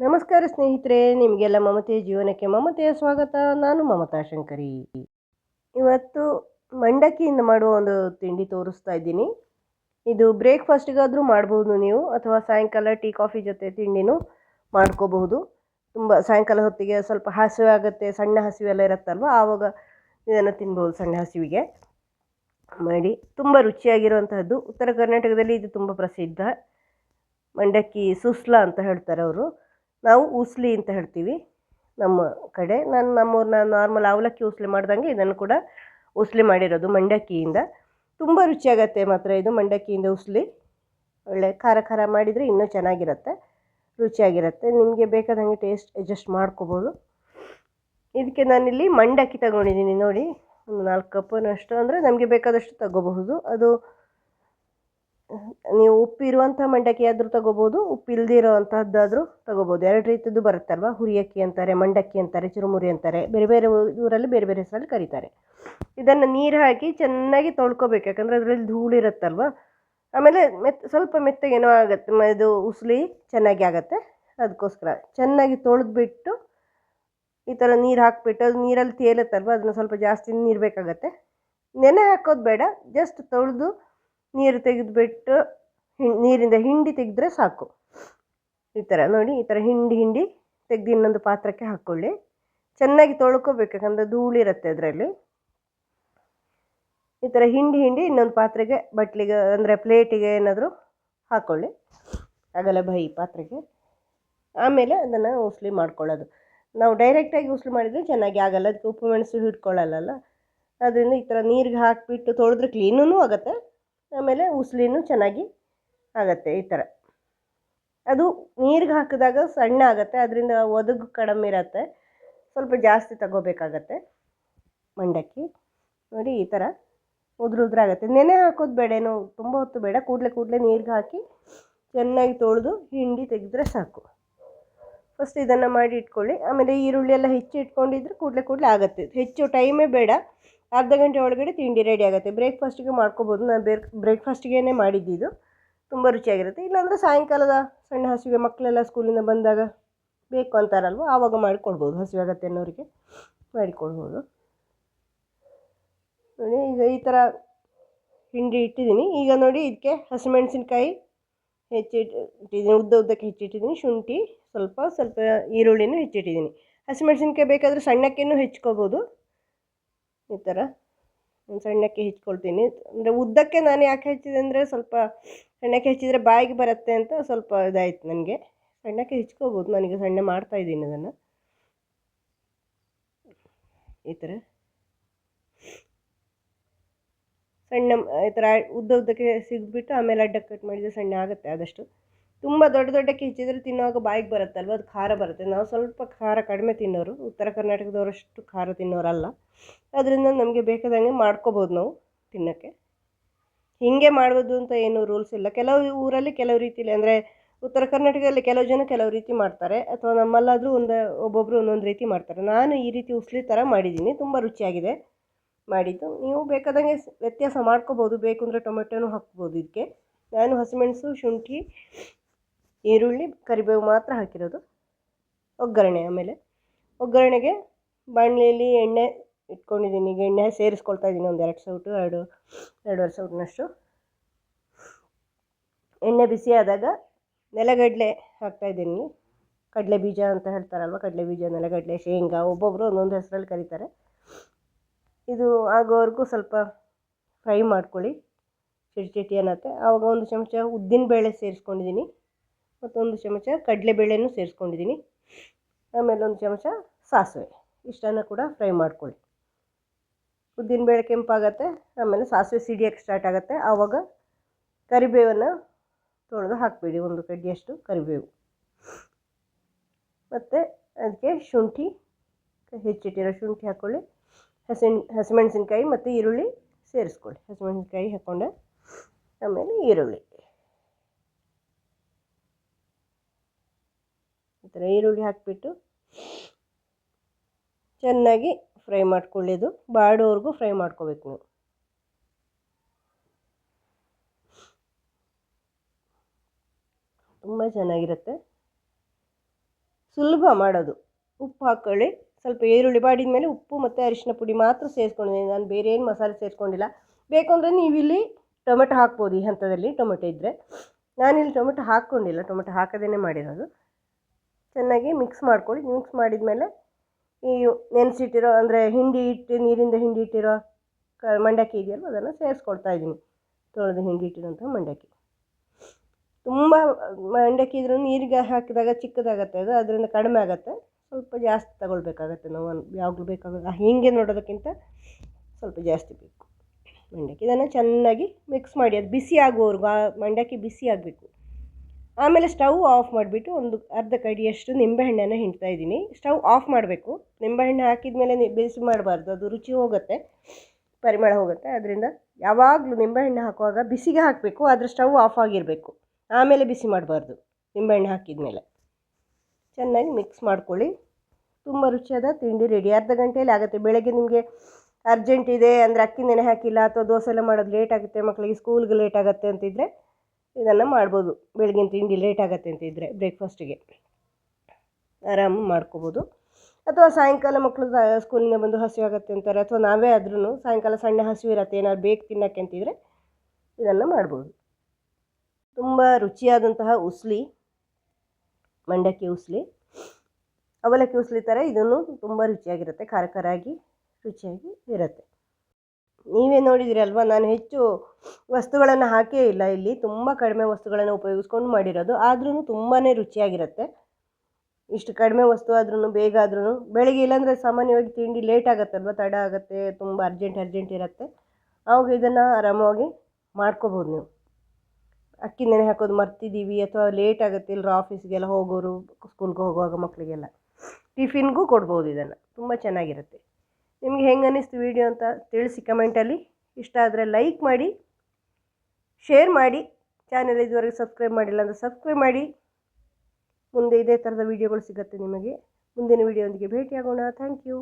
ನಮಸ್ಕಾರ ಸ್ನೇಹಿತರೆ, ನಿಮಗೆಲ್ಲ ಮಮತೆಯ ಜೀವನಕ್ಕೆ ಮಮತೆಯ ಸ್ವಾಗತ. ನಾನು ಮಮತಾ ಶಂಕರಿ. ಇವತ್ತು ಮಂಡಕ್ಕಿಯಿಂದ ಮಾಡುವ ಒಂದು ತಿಂಡಿ ತೋರಿಸ್ತಾ ಇದ್ದೀನಿ. ಇದು ಬ್ರೇಕ್ಫಾಸ್ಟಿಗಾದರೂ ಮಾಡ್ಬೋದು ನೀವು, ಅಥವಾ ಸಾಯಂಕಾಲ ಟೀ ಕಾಫಿ ಜೊತೆ ತಿಂಡಿನೂ ಮಾಡ್ಕೋಬಹುದು. ತುಂಬ ಸಾಯಂಕಾಲ ಹೊತ್ತಿಗೆ ಸ್ವಲ್ಪ ಹಸಿವೆ ಆಗುತ್ತೆ, ಸಣ್ಣ ಹಸಿವೆಲ್ಲ ಇರುತ್ತಲ್ವ? ಆವಾಗ ಇದನ್ನು ತಿನ್ಬೋದು ಸಣ್ಣ ಹಸಿವಿಗೆ. ಮಾಡಿ, ತುಂಬ ರುಚಿಯಾಗಿರುವಂತಹದ್ದು. ಉತ್ತರ ಕರ್ನಾಟಕದಲ್ಲಿ ಇದು ತುಂಬ ಪ್ರಸಿದ್ಧ. ಮಂಡಕ್ಕಿ ಸುಸ್ಲಾ ಅಂತ ಹೇಳ್ತಾರೆ ಅವರು. ನಾವು ಉಸ್ಲಿ ಅಂತ ಹೇಳ್ತೀವಿ ನಮ್ಮ ಕಡೆ. ನಾನು ನಮ್ಮೂರನ್ನ ನಾರ್ಮಲ್ ಅವಲಕ್ಕಿ ಉಸ್ಲಿ ಮಾಡ್ದಂಗೆ ಇದನ್ನು ಕೂಡ ಉಸ್ಲಿ ಮಾಡಿರೋದು ಮಂಡಕ್ಕಿಯಿಂದ. ತುಂಬ ರುಚಿಯಾಗತ್ತೆ ಮಾತ್ರ ಇದು ಮಂಡಕ್ಕಿಯಿಂದ ಉಸ್ಲಿ. ಒಳ್ಳೆ ಖಾರ ಖಾರ ಮಾಡಿದರೆ ಇನ್ನೂ ಚೆನ್ನಾಗಿರುತ್ತೆ, ರುಚಿಯಾಗಿರುತ್ತೆ. ನಿಮಗೆ ಬೇಕಾದಂಗೆ ಟೇಸ್ಟ್ ಅಡ್ಜಸ್ಟ್ ಮಾಡ್ಕೋಬೋದು. ಇದಕ್ಕೆ ನಾನಿಲ್ಲಿ ಮಂಡಕ್ಕಿ ತಗೊಂಡಿದ್ದೀನಿ ನೋಡಿ. ಒಂದು ನಾಲ್ಕು ಕಪ್ಪನಷ್ಟು ಅಂದರೆ ನಮಗೆ ಬೇಕಾದಷ್ಟು ತಗೋಬಹುದು. ಅದು ನೀವು ಉಪ್ಪಿರುವಂಥ ಮಂಡಕ್ಕಿ ಆದರೂ ತಗೋಬೋದು ಉಪ್ಪು ಅಂಥದ್ದಾದರೂ ತಗೋಬೋದು. ಎರಡು ರೀತಿಯದ್ದು ಬರುತ್ತಲ್ವ? ಹುರಿಯಕ್ಕಿ ಅಂತಾರೆ, ಮಂಡಕ್ಕಿ ಅಂತಾರೆ, ಚುರುಮುರಿ ಅಂತಾರೆ. ಬೇರೆ ಬೇರೆ ಊರಲ್ಲಿ ಬೇರೆ ಬೇರೆ ಹೆಸರಲ್ಲಿ ಕರೀತಾರೆ. ಇದನ್ನು ನೀರು ಹಾಕಿ ಚೆನ್ನಾಗಿ ತೊಳ್ಕೊಬೇಕು. ಯಾಕಂದರೆ ಅದರಲ್ಲಿ ಧೂಳಿರುತ್ತಲ್ವ ಆಮೇಲೆ ಮೆತ್, ಸ್ವಲ್ಪ ಮೆತ್ತಗೇನೋ ಆಗುತ್ತೆ. ಇದು ಉಸ್ಲಿ ಚೆನ್ನಾಗಿ ಆಗುತ್ತೆ. ಅದಕ್ಕೋಸ್ಕರ ಚೆನ್ನಾಗಿ ತೊಳೆದ್ಬಿಟ್ಟು ಈ ಥರ ನೀರು ಹಾಕಿಬಿಟ್ಟು, ಅದು ನೀರಲ್ಲಿ ತೇಲತ್ತಲ್ವ? ಅದನ್ನು ಸ್ವಲ್ಪ ಜಾಸ್ತಿ ನೀರು ಬೇಕಾಗತ್ತೆ. ನೆನೆ ಹಾಕೋದು ಬೇಡ. ಜಸ್ಟ್ ತೊಳೆದು ನೀರು ತೆಗೆದುಬಿಟ್ಟು ನೀರಿಂದ ಹಿಂಡಿ ತೆಗೆದ್ರೆ ಸಾಕು. ಈ ಥರ ನೋಡಿ, ಈ ಥರ ಹಿಂಡಿ ಹಿಂಡಿ ತೆಗೆದು ಇನ್ನೊಂದು ಪಾತ್ರಕ್ಕೆ ಹಾಕ್ಕೊಳ್ಳಿ ಚೆನ್ನಾಗಿ ತೊಳ್ಕೊಬೇಕು, ಯಾಕಂದರೆ ಧೂಳಿರುತ್ತೆ ಅದರಲ್ಲಿ. ಈ ಥರ ಹಿಂಡಿ ಹಿಂಡಿ ಇನ್ನೊಂದು ಪಾತ್ರೆಗೆ ಬಟ್ಲಿಗೆ, ಅಂದರೆ ಪ್ಲೇಟಿಗೆ ಏನಾದರೂ ಹಾಕ್ಕೊಳ್ಳಿ ಆಗಲ್ಲ ಬೈ ಪಾತ್ರೆಗೆ. ಆಮೇಲೆ ಅದನ್ನು ಉಸ್ಲಿ ಮಾಡ್ಕೊಳ್ಳೋದು. ನಾವು ಡೈರೆಕ್ಟಾಗಿ ಉಸ್ಲಿ ಮಾಡಿದರೆ ಚೆನ್ನಾಗಿ ಆಗಲ್ಲ, ಅದಕ್ಕೆ ಉಪ್ಪು ಮೆಣಸು ಹಿಡ್ಕೊಳ್ಳಲ್ಲ ಅದರಿಂದ ಈ ಥರ ನೀರಿಗೆ ಹಾಕಿಬಿಟ್ಟು ತೊಳೆದ್ರೆ ಕ್ಲೀನೂ ಆಗುತ್ತೆ. ಆಮೇಲೆ ಉಸ್ಲಿನೂ ಚೆನ್ನಾಗಿ ಆಗುತ್ತೆ ಈ ಥರ. ಅದು ನೀರಿಗೆ ಹಾಕಿದಾಗ ಸಣ್ಣ ಆಗುತ್ತೆ, ಅದರಿಂದ ಒದಗು ಕಡಿಮೆ ಇರುತ್ತೆ. ಸ್ವಲ್ಪ ಜಾಸ್ತಿ ತಗೋಬೇಕಾಗತ್ತೆ ಮಂಡಕ್ಕಿ. ನೋಡಿ ಈ ಥರ ಉದುರು ಉದುರಾಗತ್ತೆ ನೆನೆ ಹಾಕೋದು ಬೇಡ, ಏನು ತುಂಬ ಹೊತ್ತು ಬೇಡ. ಕೂಡಲೇ ಕೂಡಲೇ ನೀರಿಗೆ ಹಾಕಿ ಚೆನ್ನಾಗಿ ತೊಳೆದು ಹಿಂಡಿ ತೆಗೆದ್ರೆ ಸಾಕು. ಫಸ್ಟ್ ಇದನ್ನು ಮಾಡಿ ಇಟ್ಕೊಳ್ಳಿ. ಆಮೇಲೆ ಈರುಳ್ಳಿ ಎಲ್ಲ ಹೆಚ್ಚು ಇಟ್ಕೊಂಡಿದ್ರೆ ಕೂಡಲೇ ಕೂಡಲೇ ಆಗುತ್ತೆ. ಹೆಚ್ಚು ಟೈಮೇ ಬೇಡ. ಅರ್ಧ ಗಂಟೆ ಒಳಗಡೆ ತಿಂಡಿ ರೆಡಿ ಆಗುತ್ತೆ. ಬ್ರೇಕ್ಫಾಸ್ಟಿಗೆ ಮಾಡ್ಕೋಬೋದು. ನಾನು ಬೇರೆ ಮಾಡಿದ್ದು ಇದು. ತುಂಬ ರುಚಿಯಾಗಿರುತ್ತೆ. ಇಲ್ಲಾಂದರೆ ಸಾಯಂಕಾಲದ ಸಣ್ಣ ಹಸಿವೆ ಮಕ್ಕಳೆಲ್ಲ ಸ್ಕೂಲಿಂದ ಬಂದಾಗ ಬೇಕು ಅಂತಾರಲ್ವ? ಆವಾಗ ಮಾಡಿಕೊಡ್ಬೋದು ಹಸಿವೆ ಆಗತ್ತೆ ಅನ್ನೋರಿಗೆ ಮಾಡಿಕೊಡ್ಬೋದು ನೋಡಿ, ಈಗ ಈ ಥರ ಹಿಂಡಿ ಇಟ್ಟಿದ್ದೀನಿ. ಈಗ ನೋಡಿ, ಇದಕ್ಕೆ ಹಸಿಮೆಣಸಿನ್ಕಾಯಿ ಹೆಚ್ಚಿಟ್ಟಿದ್ದೀನಿ. ಉದ್ದ ಉದ್ದಕ್ಕೆ ಹೆಚ್ಚಿಟ್ಟಿದ್ದೀನಿ. ಶುಂಠಿ ಸ್ವಲ್ಪ ಸ್ವಲ್ಪ ಈರುಳ್ಳಿನೂ ಹೆಚ್ಚಿಟ್ಟಿದ್ದೀನಿ. ಹಸಿಮೆಣಸಿನ್ಕಾಯಿ ಬೇಕಾದರೆ ಸಣ್ಣಕ್ಕೇನು ಹೆಚ್ಕೋಬೋದು. ಈ ಥರ. ಸಣ್ಣಕ್ಕೆ ಹೆಚ್ಕೊಳ್ತೀನಿ. ಅಂದರೆ ಉದ್ದಕ್ಕೆ ನಾನು ಯಾಕೆ ಹೆಚ್ಚಿದೆ ಅಂದರೆ ಸ್ವಲ್ಪ ಸಣ್ಣಕ್ಕೆ ಹೆಚ್ಚಿದರೆ ಬಾಯಿಗೆ ಬರುತ್ತೆ ಅಂತ ಸ್ವಲ್ಪ ಇದಾಯಿತು ನನಗೆ. ಸಣ್ಣಕ್ಕೆ ಹೆಚ್ಕೋಬೋದು. ನನಗೆ ಸಣ್ಣ ಮಾಡ್ತಾ ಇದ್ದೀನಿ ಅದನ್ನು. ಈ ಥರ. ಸಣ್ಣ ಈ ಥರ ಉದ್ದ ಉದ್ದಕ್ಕೆ ಸಿಗ್ಬಿಟ್ಟು ಆಮೇಲೆ ಅಡ್ಡ ಕಟ್ ಮಾಡಿದರೆ ಸಣ್ಣ ಆಗುತ್ತೆ ಆದಷ್ಟು. ತುಂಬ ದೊಡ್ಡ ದೊಡ್ಡಕ್ಕೆ ಹೆಚ್ಚಿದ್ರೆ ತಿನ್ನುವಾಗ ಬಾಯಿಗೆ ಬರುತ್ತಲ್ವ? ಅದು ಖಾರ ಬರುತ್ತೆ. ನಾವು ಸ್ವಲ್ಪ ಖಾರ ಕಡಿಮೆ ತಿನ್ನೋರು. ಉತ್ತರ ಕರ್ನಾಟಕದವರಷ್ಟು ಖಾರ ತಿನ್ನೋರಲ್ಲ. ಅದರಿಂದ ನಮಗೆ ಬೇಕಾದಂಗೆ ಮಾಡ್ಕೋಬೋದು ನಾವು ತಿನ್ನೋಕ್ಕೆ. ಹೀಗೆ ಮಾಡ್ಬೋದು ಅಂತ ಏನು ರೂಲ್ಸ್ ಇಲ್ಲ. ಕೆಲವು ಊರಲ್ಲಿ ಕೆಲವು ರೀತಿಲಿ ಅಂದರೆ ಉತ್ತರ ಕರ್ನಾಟಕದಲ್ಲಿ ಕೆಲವು ಜನ ಕೆಲವು ರೀತಿ ಮಾಡ್ತಾರೆ. ಅಥವಾ ನಮ್ಮಲ್ಲಾದರೂ ಒಂದು ಒಬ್ಬೊಬ್ಬರು ಒಂದೊಂದು ರೀತಿ ಮಾಡ್ತಾರೆ. ನಾನು ಈ ರೀತಿ ಉಸ್ಲಿ ಥರ ಮಾಡಿದ್ದೀನಿ. ತುಂಬ ರುಚಿಯಾಗಿದೆ ಮಾಡಿದ್ದು. ನೀವು ಬೇಕಾದಂಗೆ ವ್ಯತ್ಯಾಸ ಮಾಡ್ಕೋಬೋದು. ಬೇಕು ಅಂದರೆ ಟೊಮೆಟೊನೂ ಹಾಕ್ಬೋದು ಇದಕ್ಕೆ. ನಾನು ಹಸಿಮೆಣಸು, ಶುಂಠಿ ಈರುಳ್ಳಿ, ಕರಿಬೇವು ಮಾತ್ರ ಹಾಕಿರೋದು. ಒಗ್ಗರಣೆ ಆಮೇಲೆ. ಒಗ್ಗರಣೆಗೆ ಬಾಣಲೆಯಲ್ಲಿ ಎಣ್ಣೆ ಇಟ್ಕೊಂಡಿದ್ದೀನಿ. ಈಗ ಎಣ್ಣೆ ಸೇರಿಸ್ಕೊಳ್ತಾ ಇದ್ದೀನಿ ಒಂದು ಎರಡು ಸೌಟು, ಎರಡು, ಎರಡೂವರೆ ಸೌಟ್ನಷ್ಟು. ಎಣ್ಣೆ ಬಿಸಿ ಆದಾಗ ನೆಲಗಡಲೆ ಹಾಕ್ತಾಯಿದ್ದೀನಿ ಕಡಲೆ ಬೀಜ ಅಂತ ಹೇಳ್ತಾರಲ್ವ? ಕಡಲೆ ಬೀಜ ನೆಲಗಡಲೆ, ಶೇಂಗಾ ಒಬ್ಬೊಬ್ಬರು ಒಂದೊಂದು ಹೆಸರಲ್ಲಿ ಕರೀತಾರೆ. ಇದು ಆಗೋವರೆಗೂ ಸ್ವಲ್ಪ ಫ್ರೈ ಮಾಡ್ಕೊಳ್ಳಿ. ಚಿಟಿ ಚಿಟಿ ಅನ್ನತ್ತೆ ಆವಾಗ ಒಂದು ಚಮಚ ಉದ್ದಿನಬೇಳೆ ಸೇರಿಸ್ಕೊಂಡಿದ್ದೀನಿ. ಮತ್ತೊಂದು ಚಮಚ ಕಡಲೆಬೇಳೆನೂ ಸೇರಿಸ್ಕೊಂಡಿದ್ದೀನಿ. ಆಮೇಲೆ ಒಂದು ಚಮಚ ಸಾಸಿವೆ. ಇಷ್ಟನ್ನು ಕೂಡ ಫ್ರೈ ಮಾಡ್ಕೊಳ್ಳಿ. ಉದ್ದಿನಬೇಳೆ ಕೆಂಪಾಗತ್ತೆ, ಆಮೇಲೆ ಸಾಸಿವೆ ಸಿಡಿಯೋಕ್ಕೆ ಸ್ಟಾರ್ಟ್ ಆಗುತ್ತೆ. ಆವಾಗ ಕರಿಬೇವನ್ನು ತೊಳೆದು ಹಾಕಬೇಡಿ, ಒಂದು ಕಡ್ಡಿಯಷ್ಟು ಕರಿಬೇವು. ಮತ್ತು ಅದಕ್ಕೆ ಶುಂಠಿ, ಹೆಚ್ಚಿಟ್ಟಿರೋ ಶುಂಠಿ ಹಾಕ್ಕೊಳ್ಳಿ ಹಸಿಮೆಣ್ ಹಸಿಮೆಣಸಿನ್ಕಾಯಿ ಮತ್ತು ಈರುಳ್ಳಿ ಸೇರಿಸ್ಕೊಳ್ಳಿ. ಹಸಿಮೆಣಸಿನ್ಕಾಯಿ ಹಾಕ್ಕೊಂಡೆ ಆಮೇಲೆ ಈರುಳ್ಳಿ. ಈರುಳ್ಳಿ ಹಾಕಿಬಿಟ್ಟು ಚೆನ್ನಾಗಿ ಫ್ರೈ ಮಾಡ್ಕೊಳ್ಳೋದು. ಬಾಡೋವರೆಗೂ ಫ್ರೈ ಮಾಡ್ಕೋಬೇಕು ನೀವು. ತುಂಬ ಚೆನ್ನಾಗಿರುತ್ತೆ. ಸುಲಭ ಮಾಡೋದು. ಉಪ್ಪು ಹಾಕ್ಕೊಳ್ಳಿ. ಸ್ವಲ್ಪ ಈರುಳ್ಳಿ ಬಾಡಿದ ಮೇಲೆ ಉಪ್ಪು ಮತ್ತು ಅರಿಶಿನ ಪುಡಿ ಮಾತ್ರ ಸೇರಿಸ್ಕೊಂಡಿದ್ದೀನಿ. ನಾನು ಬೇರೆ ಏನು ಮಸಾಲೆ ಸೇರಿಸ್ಕೊಂಡಿಲ್ಲ. ಬೇಕು ಅಂದರೆ ನೀವಿಲ್ಲಿ ಟೊಮೆಟೊ ಹಾಕ್ಬೋದು ಈ ಹಂತದಲ್ಲಿ ಟೊಮೆಟೊ ಇದ್ದರೆ ನಾನಿಲ್ಲಿ ಟೊಮೆಟೊ ಹಾಕ್ಕೊಂಡಿಲ್ಲ. ಟೊಮೆಟೊ ಹಾಕದೇ ಮಾಡಿರೋದು. ಚೆನ್ನಾಗಿ ಮಿಕ್ಸ್ ಮಾಡ್ಕೊಳ್ಳಿ. ಮಿಕ್ಸ್ ಮಾಡಿದ ಮೇಲೆ ಈ ನೆನೆಸಿಟ್ಟಿರೋ ಅಂದರೆ ಹಿಂಡಿ ಇಟ್ಟು ನೀರಿಂದ ಹಿಂಡಿ ಇಟ್ಟಿರೋ ಕ ಮಂಡಕ್ಕಿ ಇದೆಯಲ್ಲ ಅದನ್ನು ಸೇರಿಸ್ಕೊಡ್ತಾ ಇದ್ದೀನಿ. ತೊಳೆದು ಹಿಂಡಿ ಇಟ್ಟಿರೋಂಥ ಮಂಡಕ್ಕಿ. ತುಂಬ ಮಂಡಕ್ಕಿ ಇದ್ರೂ ನೀರಿಗೆ ಹಾಕಿದಾಗ ಚಿಕ್ಕದಾಗತ್ತೆ ಅದು, ಅದರಿಂದ ಕಡಿಮೆ ಆಗುತ್ತೆ. ಸ್ವಲ್ಪ ಜಾಸ್ತಿ ತಗೊಳ್ಬೇಕಾಗತ್ತೆ ನಾವು ಯಾವಾಗಲೂ ಬೇಕಾದಾಗ. ಹೀಗೆ ನೋಡೋದಕ್ಕಿಂತ ಸ್ವಲ್ಪ ಜಾಸ್ತಿ ಬೇಕು. ಮಂಡಕ್ಕಿ ಇದನ್ನು ಚೆನ್ನಾಗಿ ಮಿಕ್ಸ್ ಮಾಡಿ. ಅದು ಬಿಸಿ ಆಗುವವರೆಗೂ, ಆ ಮಂಡಕ್ಕಿ ಬಿಸಿ ಆಗಬೇಕು. ಆಮೇಲೆ ಸ್ಟವ್ ಆಫ್ ಮಾಡಿಬಿಟ್ಟು ಒಂದು ಅರ್ಧ ಕಡಿಯಷ್ಟು ನಿಂಬೆಹಣ್ಣನ್ನು ಹಿಂಡ್ತಾ ಇದ್ದೀನಿ. ಸ್ಟವ್ ಆಫ್ ಮಾಡಬೇಕು. ನಿಂಬೆಹಣ್ಣು ಹಾಕಿದ ಮೇಲೆ ಬಿಸಿ ಮಾಡಬಾರ್ದು. ಅದು ರುಚಿ ಹೋಗುತ್ತೆ, ಪರಿಮಳ ಹೋಗುತ್ತೆ. ಅದರಿಂದ ಯಾವಾಗಲೂ ನಿಂಬೆಹಣ್ಣು ಹಾಕುವಾಗ ಬಿಸಿಗೆ ಹಾಕಬೇಕು, ಆದರೆ ಸ್ಟವ್ ಆಫ್ ಆಗಿರಬೇಕು. ಆಮೇಲೆ ಬಿಸಿ ಮಾಡಬಾರ್ದು ನಿಂಬೆಹಣ್ಣು ಹಾಕಿದ ಮೇಲೆ ಚೆನ್ನಾಗಿ ಮಿಕ್ಸ್ ಮಾಡ್ಕೊಳ್ಳಿ. ತುಂಬ ರುಚಿಯಾದ ತಿಂಡಿ ರೆಡಿ. ಅರ್ಧ ಗಂಟೆಯಲ್ಲಿ ಆಗುತ್ತೆ. ಬೆಳಗ್ಗೆ ನಿಮಗೆ ಅರ್ಜೆಂಟ್ ಇದೆ ಅಂದರೆ ಅಕ್ಕಿ ನೆನೆ ಹಾಕಿಲ್ಲ, ಅಥವಾ ದೋಸೆ ಎಲ್ಲ ಮಾಡೋದು ಲೇಟ್ ಆಗುತ್ತೆ, ಮಕ್ಕಳಿಗೆ ಸ್ಕೂಲ್ಗೆ ಲೇಟ್ ಆಗುತ್ತೆ ಅಂತಿದ್ದರೆ ಇದನ್ನು ಮಾಡ್ಬೋದು. ಬೆಳಗಿನ ತಿಂಡಿ ಲೇಟ್ ಆಗುತ್ತೆ ಅಂತಿದ್ದರೆ ಬ್ರೇಕ್ಫಾಸ್ಟಿಗೆ ಆರಾಮ ಮಾಡ್ಕೋಬೋದು. ಅಥವಾ ಸಾಯಂಕಾಲ ಮಕ್ಕಳು ಸ್ಕೂಲಿಂದ ಬಂದು ಹಸಿವಾಗತ್ತೆ ಅಂತಾರೆ, ಅಥವಾ ನಾವೇ ಆದ್ರೂ ಸಾಯಂಕಾಲ ಸಣ್ಣ ಹಸಿವು ಇರತ್ತೆ, ಏನಾದ್ರು ಬೇಕು ತಿನ್ನೋಕ್ಕೆ ಅಂತಿದ್ರೆ ಇದನ್ನು ಮಾಡ್ಬೋದು. ತುಂಬ ರುಚಿಯಾದಂತಹ ಉಸ್ಲಿ, ಮಂಡಕ್ಕಿ ಉಸ್ಲಿ, ಅವಲಕ್ಕಿ ಉಸ್ಲಿ ಥರ ಇದನ್ನು ತುಂಬ ರುಚಿಯಾಗಿರುತ್ತೆ, ಖಾರ ಖಾರಾಗಿ ರುಚಿಯಾಗಿ ಇರುತ್ತೆ. ನೀವೇ ನೋಡಿದಿರಿ ಅಲ್ವಾ? ನಾನು ಹೆಚ್ಚು ವಸ್ತುಗಳನ್ನು ಹಾಕೇ ಇಲ್ಲ ಇಲ್ಲಿ. ತುಂಬ ಕಡಿಮೆ ವಸ್ತುಗಳನ್ನು ಉಪಯೋಗಿಸ್ಕೊಂಡು ಮಾಡಿರೋದು. ಆದ್ರೂ ತುಂಬಾ ರುಚಿಯಾಗಿರುತ್ತೆ. ಇಷ್ಟು ಕಡಿಮೆ ವಸ್ತು ಆದ್ರೂ ಬೇಗ ಆದ್ರೂ ಬೆಳಿಗ್ಗೆ ಇಲ್ಲಾಂದರೆ ಸಾಮಾನ್ಯವಾಗಿ ತಿಂಡಿ ಲೇಟ್ ಆಗುತ್ತಲ್ವ? ತಡ ಆಗುತ್ತೆ, ತುಂಬ ಅರ್ಜೆಂಟ್ ಅರ್ಜೆಂಟ್ ಇರುತ್ತೆ. ಆವಾಗ ಇದನ್ನು ಆರಾಮವಾಗಿ ಮಾಡ್ಕೋಬೋದು ನೀವು. ಅಕ್ಕಿ ನೆನೆ ಹಾಕೋದು ಮರ್ತಿದ್ದೀವಿ ಅಥವಾ ಲೇಟ್ ಆಗುತ್ತೆ. ಇಲ್ಲರ ಆಫೀಸ್ಗೆಲ್ಲ ಹೋಗೋರು ಸ್ಕೂಲ್ಗೆ ಹೋಗುವಾಗ ಮಕ್ಕಳಿಗೆಲ್ಲ ಟಿಫಿನ್ಗೂ ಕೊಡ್ಬೋದು ಇದನ್ನು. ತುಂಬ ಚೆನ್ನಾಗಿರುತ್ತೆ. ನಿಮಗೆ ಹೆಂಗೆ ಅನ್ನಿಸ್ತು ವಿಡಿಯೋ ಅಂತ ತಿಳಿಸಿ ಕಮೆಂಟಲ್ಲಿ ಇಷ್ಟ ಆದರೆ ಲೈಕ್ ಮಾಡಿ ಶೇರ್ ಮಾಡಿ ಚಾನೆಲ್ ಇದುವರೆಗೆ ಸಬ್ಸ್ಕ್ರೈಬ್ ಮಾಡಿಲ್ಲ ಅಂದರೆ ಸಬ್ಸ್ಕ್ರೈಬ್ ಮಾಡಿ. ಮುಂದೆ ಇದೇ ಥರದ ವೀಡಿಯೋಗಳು ಸಿಗುತ್ತೆ ನಿಮಗೆ. ಮುಂದಿನ ವೀಡಿಯೋದೊಂದಿಗೆ ಭೇಟಿಯಾಗೋಣ. Thank you